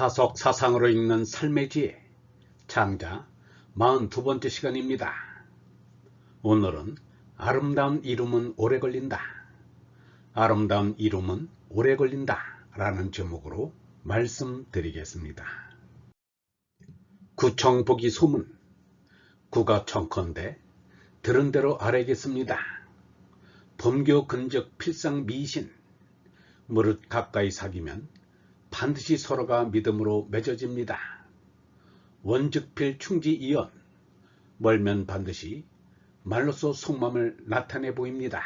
다속 사상으로 읽는 삶의 지혜 장자 42번째 시간입니다. 오늘은 아름다운 이름은 오래 걸린다. 아름다운 이름은 오래 걸린다 라는 제목으로 말씀드리겠습니다. 구청 보기 소문 구가 청컨대 들은 대로 아래겠습니다. 범교 근적 필상 미신 무릇 가까이 사귀면 반드시 서로가 믿음으로 맺어집니다. 원즉필 충지이언 멀면 반드시 말로써 속마음을 나타내 보입니다.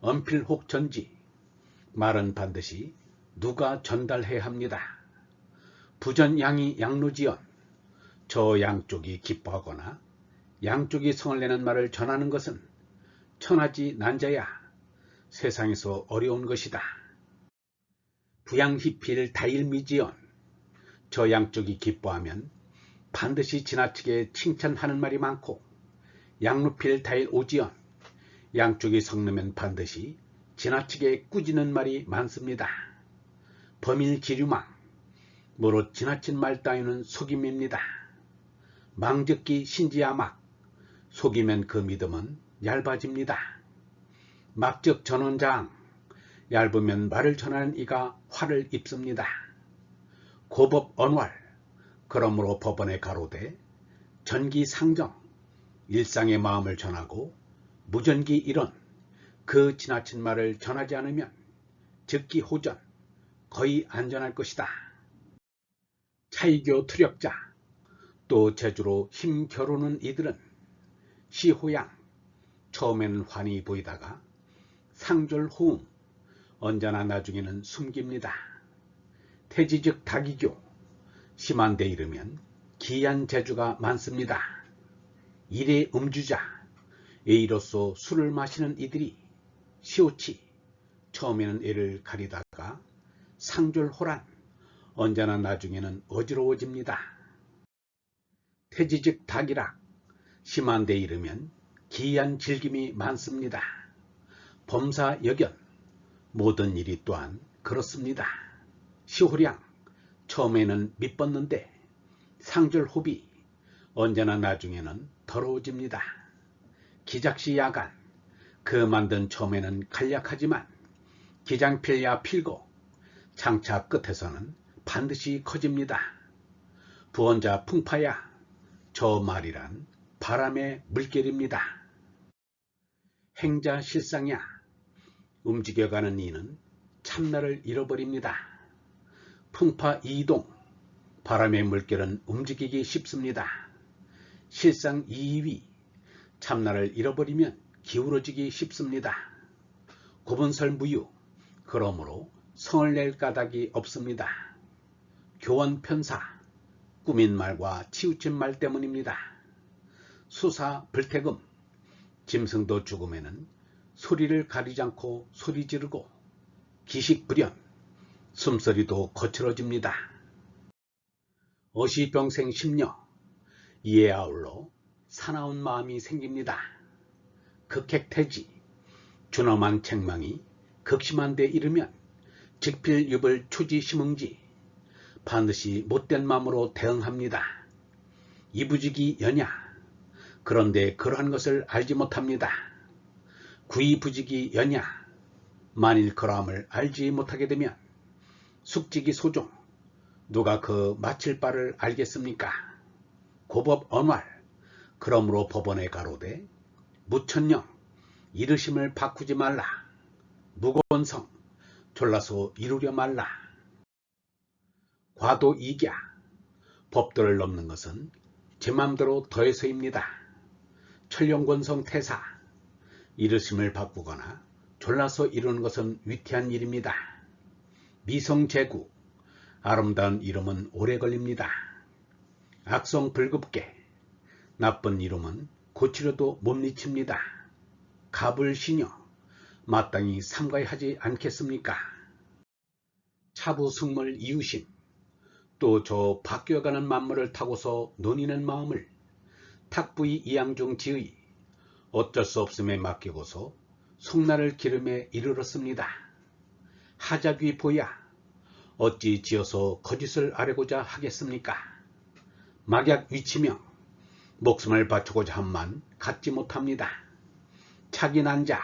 언필혹 전지 말은 반드시 누가 전달해야 합니다. 부전양이 양로지언 저 양쪽이 기뻐하거나 양쪽이 성을 내는 말을 전하는 것은 천하지 난자야 세상에서 어려운 것이다. 부양희필 다일미지언 저 양쪽이 기뻐하면 반드시 지나치게 칭찬하는 말이 많고 양루필 다일 오지언 양쪽이 성르면 반드시 지나치게 꾸짖는 말이 많습니다. 범일 기류망 모로 지나친 말 따위는 속임입니다. 망적기 신지야막 속이면 그 믿음은 얇아집니다. 막적 전원장 얇으면 말을 전하는 이가 화를 입습니다. 고법 언활 그러므로 법원에 가로되 전기 상정 일상의 마음을 전하고 무전기 일원 그 지나친 말을 전하지 않으면 즉기 호전 거의 안전할 것이다. 차이교 투력자 또 제주로 힘 겨루는 이들은 시호양 처음에는 환히 보이다가 상졸 호응 언제나 나중에는 숨깁니다. 태지즉 다기교 심한 데 이르면 기한 재주가 많습니다. 일의 음주자 A로서 술을 마시는 이들이 시오치 처음에는 애를 가리다가 상졸호란 언제나 나중에는 어지러워집니다. 태지즉 닭이락 심한 데 이르면 기이한 즐김이 많습니다. 범사 여견 모든 일이 또한 그렇습니다. 시호량 처음에는 밑뻗는데 상절호비 언제나 나중에는 더러워집니다. 기작시 야간 그 만든 처음에는 간략하지만 기장필야 필고 장차 끝에서는 반드시 커집니다. 부원자 풍파야 저 말이란 바람의 물결입니다. 행자 실상야 움직여가는 이는 참나를 잃어버립니다. 풍파 이동 바람의 물결은 움직이기 쉽습니다. 실상 이위 참나를 잃어버리면 기울어지기 쉽습니다. 고분설 무유 그러므로 성을 낼 까닭이 없습니다. 교원 편사 꾸민 말과 치우친 말 때문입니다. 수사 불태금 짐승도 죽음에는 소리를 가리지 않고 소리 지르고 기식불연 숨소리도 거칠어집니다. 어시병생 심려 이에 아울러 사나운 마음이 생깁니다. 극핵태지 준엄한 책망이 극심한 데 이르면 직필유불 추지심응지 반드시 못된 마음으로 대응합니다. 이부직이 여냐 그런데 그러한 것을 알지 못합니다. 구이부직이 여냐? 만일 그러함을 알지 못하게 되면 숙직이 소종 누가 그 마칠 바를 알겠습니까? 고법 언활 그러므로 법원에 가로되 무천령 이르심을 바꾸지 말라. 무거운 성 졸라서 이루려 말라. 과도 이갸 법도를 넘는 것은 제 맘대로 더해서입니다. 천령권성 태사 이르심을 바꾸거나 졸라서 이루는 것은 위태한 일입니다. 미성재구 아름다운 이름은 오래 걸립니다. 악성 불급계 나쁜 이름은 고치려도 못 미칩니다. 갑을시녀 마땅히 삼가하지 않겠습니까? 차부승물 이유심 또 저 바뀌어가는 만물을 타고서 논의는 마음을 탁부이 이양중 지의 어쩔 수 없음에 맡기고서 송나를 기름에 이르렀습니다. 하자귀 보야 어찌 지어서 거짓을 아뢰고자 하겠습니까? 막약 위치며 목숨을 바치고자 함만 갖지 못합니다. 차기 난자,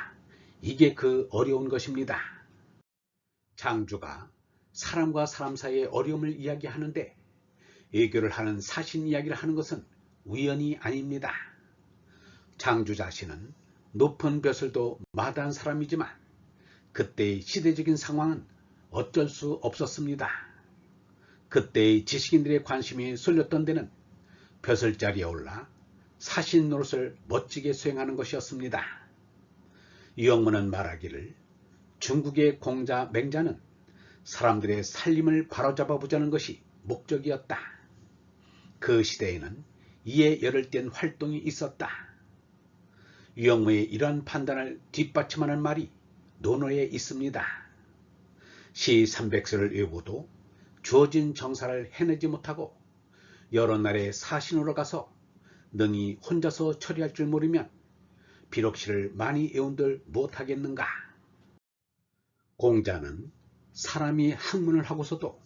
이게 그 어려운 것입니다. 장주가 사람과 사람 사이의 어려움을 이야기하는데 애교를 하는 사신 이야기를 하는 것은 우연이 아닙니다. 장주 자신은 높은 벼슬도 마다한 사람이지만 그때의 시대적인 상황은 어쩔 수 없었습니다. 그때의 지식인들의 관심이 쏠렸던 데는 벼슬자리에 올라 사신 노릇을 멋지게 수행하는 것이었습니다. 유영문은 말하기를 중국의 공자 맹자는 사람들의 살림을 바로잡아 보자는 것이 목적이었다. 그 시대에는 이에 열을 뗀 활동이 있었다. 유영무의 이러한 판단을 뒷받침하는 말이 논어에 있습니다. 시 300세를 외우고도 주어진 정사를 해내지 못하고 여러 날의 사신으로 가서 능히 혼자서 처리할 줄 모르면 비록 시를 많이 외운들 못하겠는가. 공자는 사람이 학문을 하고서도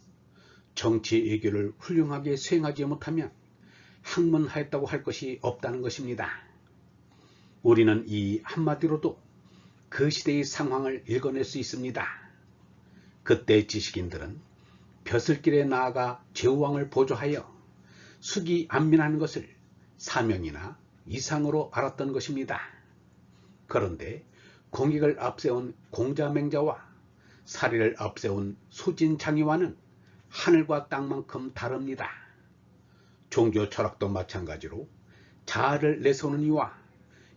정치 외교를 훌륭하게 수행하지 못하면 학문하였다고 할 것이 없다는 것입니다. 우리는 이 한마디로도 그 시대의 상황을 읽어낼 수 있습니다. 그때 지식인들은 벼슬길에 나아가 제후왕을 보조하여 수기 안민하는 것을 사명이나 이상으로 알았던 것입니다. 그런데 공익을 앞세운 공자맹자와 사리를 앞세운 소진장이와는 하늘과 땅만큼 다릅니다. 종교 철학도 마찬가지로 자아를 내세우는 이와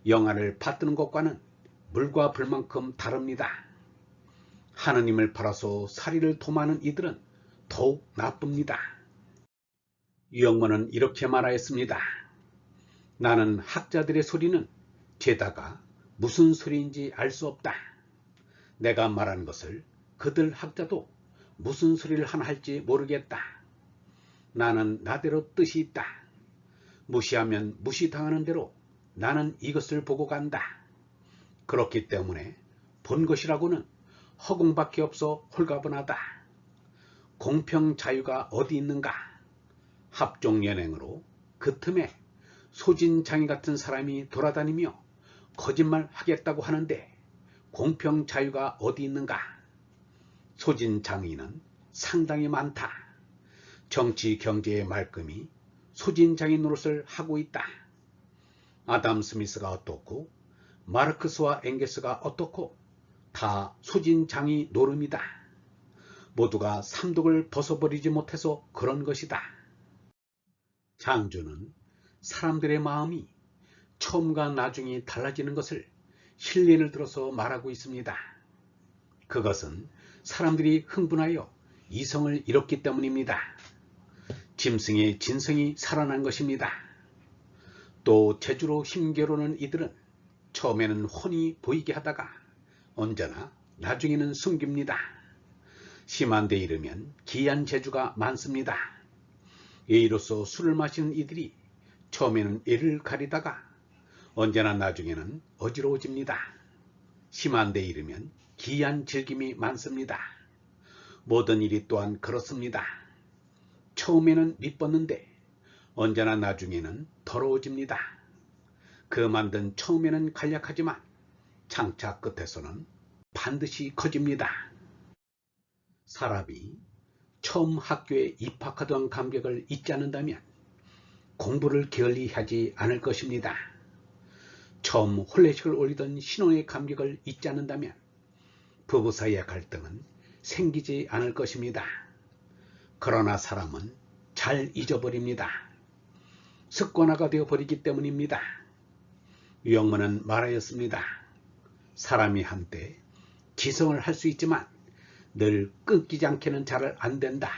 영화를 받드는 것과는 물과 불만큼 다릅니다. 하느님을 팔아서 사리를 도마는 이들은 더욱 나쁩니다. 유영문은 이렇게 말하였습니다. 나는 학자들의 소리는 죄다가 무슨 소리인지 알 수 없다. 내가 말하는 것을 그들 학자도 무슨 소리를 하나 할지 모르겠다. 나는 나대로 뜻이 있다. 무시하면 무시당하는 대로 나는 이것을 보고 간다. 그렇기 때문에 본 것이라고는 허공밖에 없어 홀가분하다. 공평 자유가 어디 있는가? 합종연행으로 그 틈에 소진장애 같은 사람이 돌아다니며 거짓말 하겠다고 하는데 공평 자유가 어디 있는가? 소진장애는 상당히 많다. 정치 경제의 말끔히 소진장애 노릇을 하고 있다. 아담 스미스가 어떻고 마르크스와 엥게스가 어떻고 다 소진장이 노름이다. 모두가 삼독을 벗어버리지 못해서 그런 것이다. 장주는 사람들의 마음이 처음과 나중이 달라지는 것을 신뢰를 들어서 말하고 있습니다. 그것은 사람들이 흥분하여 이성을 잃었기 때문입니다. 짐승의 진성이 살아난 것입니다. 또 제주로 힘겨루는 이들은 처음에는 훤히 보이게 하다가 언제나 나중에는 숨깁니다. 심한 데 이르면 기한 재주가 많습니다. 예의로서 술을 마시는 이들이 처음에는 애를 가리다가 언제나 나중에는 어지러워집니다. 심한 데 이르면 기한 즐김이 많습니다. 모든 일이 또한 그렇습니다. 처음에는 밑뻗는데 언제나 나중에는 더러워집니다. 그 만든 처음에는 간략하지만 장차 끝에서는 반드시 커집니다. 사람이 처음 학교에 입학하던 감격을 잊지 않는다면 공부를 게을리 하지 않을 것입니다. 처음 홀레식을 올리던 신혼의 감격을 잊지 않는다면 부부 사이의 갈등은 생기지 않을 것입니다. 그러나 사람은 잘 잊어버립니다. 습관화가 되어버리기 때문입니다. 유영문은 말하였습니다. 사람이 한때 지성을 할 수 있지만 늘 끊기지 않게는 잘 안 된다.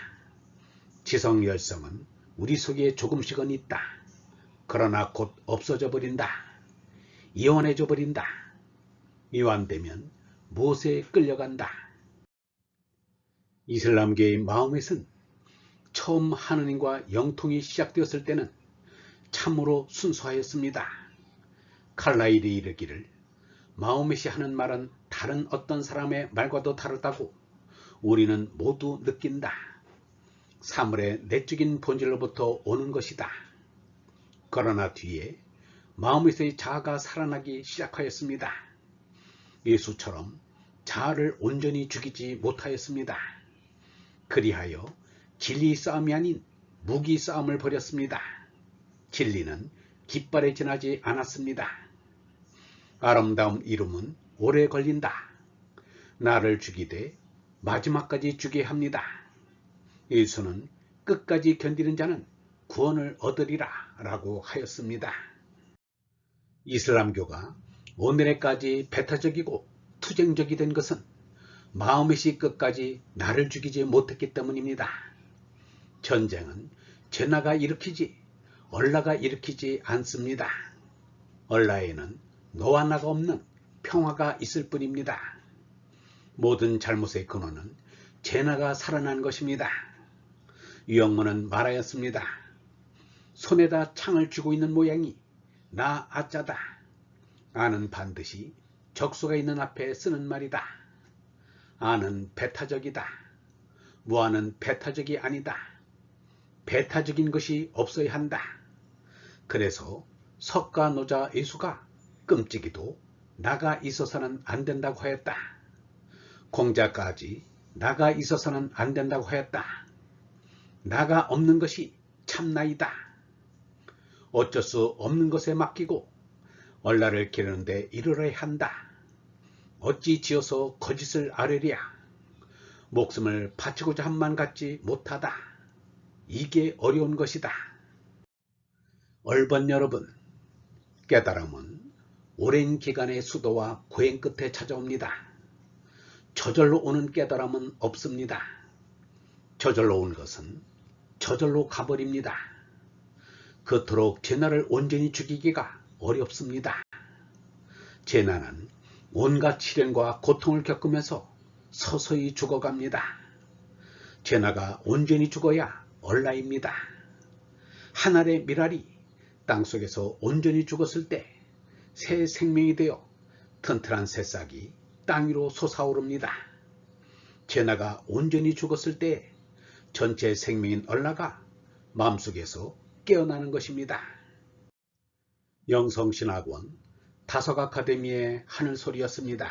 지성 열성은 우리 속에 조금씩은 있다. 그러나 곧 없어져 버린다. 이완해져 버린다. 이완되면 무엇에 끌려간다. 이슬람계의 마음에선 처음 하느님과 영통이 시작되었을 때는 참으로 순수하였습니다. 칼라일이 이르기를 마음메시 하는 말은 다른 어떤 사람의 말과도 다르다고 우리는 모두 느낀다. 사물의 내적인 본질로부터 오는 것이다. 그러나 뒤에 마음에서의 자아가 살아나기 시작하였습니다. 예수처럼 자아를 온전히 죽이지 못하였습니다. 그리하여 진리 싸움이 아닌 무기 싸움을 벌였습니다. 진리는 깃발에 지나지 않았습니다. 아름다운 이름은 오래 걸린다. 나를 죽이되 마지막까지 죽게 합니다. 예수는 끝까지 견디는 자는 구원을 얻으리라 라고 하였습니다. 이슬람교가 오늘에까지 배타적이고 투쟁적이 된 것은 마음의식 끝까지 나를 죽이지 못했기 때문입니다. 전쟁은 제나가 일으키지 얼라가 일으키지 않습니다. 얼라에는 너와 나가 없는 평화가 있을 뿐입니다. 모든 잘못의 근원은 제나가 살아난 것입니다. 유영문은 말하였습니다. 손에다 창을 쥐고 있는 모양이 나 아짜다. 아는 반드시 적수가 있는 앞에 쓰는 말이다. 아는 배타적이다. 무아는 배타적이 아니다. 배타적인 것이 없어야 한다. 그래서 석가 노자 예수가 끔찍이도 나가 있어서는 안 된다고 하였다. 공자까지 나가 있어서는 안 된다고 하였다. 나가 없는 것이 참나이다. 어쩔 수 없는 것에 맡기고 얼라를 기르는데 이르러야 한다. 어찌 지어서 거짓을 아뢰랴. 목숨을 바치고자 한만 갖지 못하다. 이게 어려운 것이다. 얼번 여러분, 깨달음은 오랜 기간의 수도와 고행 끝에 찾아옵니다. 저절로 오는 깨달음은 없습니다. 저절로 온 것은 저절로 가버립니다. 그토록 제나를 온전히 죽이기가 어렵습니다. 제나는 온갖 시련과 고통을 겪으면서 서서히 죽어갑니다. 제나가 온전히 죽어야 얼라입니다. 한 알의 미랄이 땅속에서 온전히 죽었을 때 새 생명이 되어 튼튼한 새싹이 땅 위로 솟아오릅니다. 제나가 온전히 죽었을 때 전체 생명인 얼라가 마음속에서 깨어나는 것입니다. 영성신학원 다석 아카데미의 하늘소리였습니다.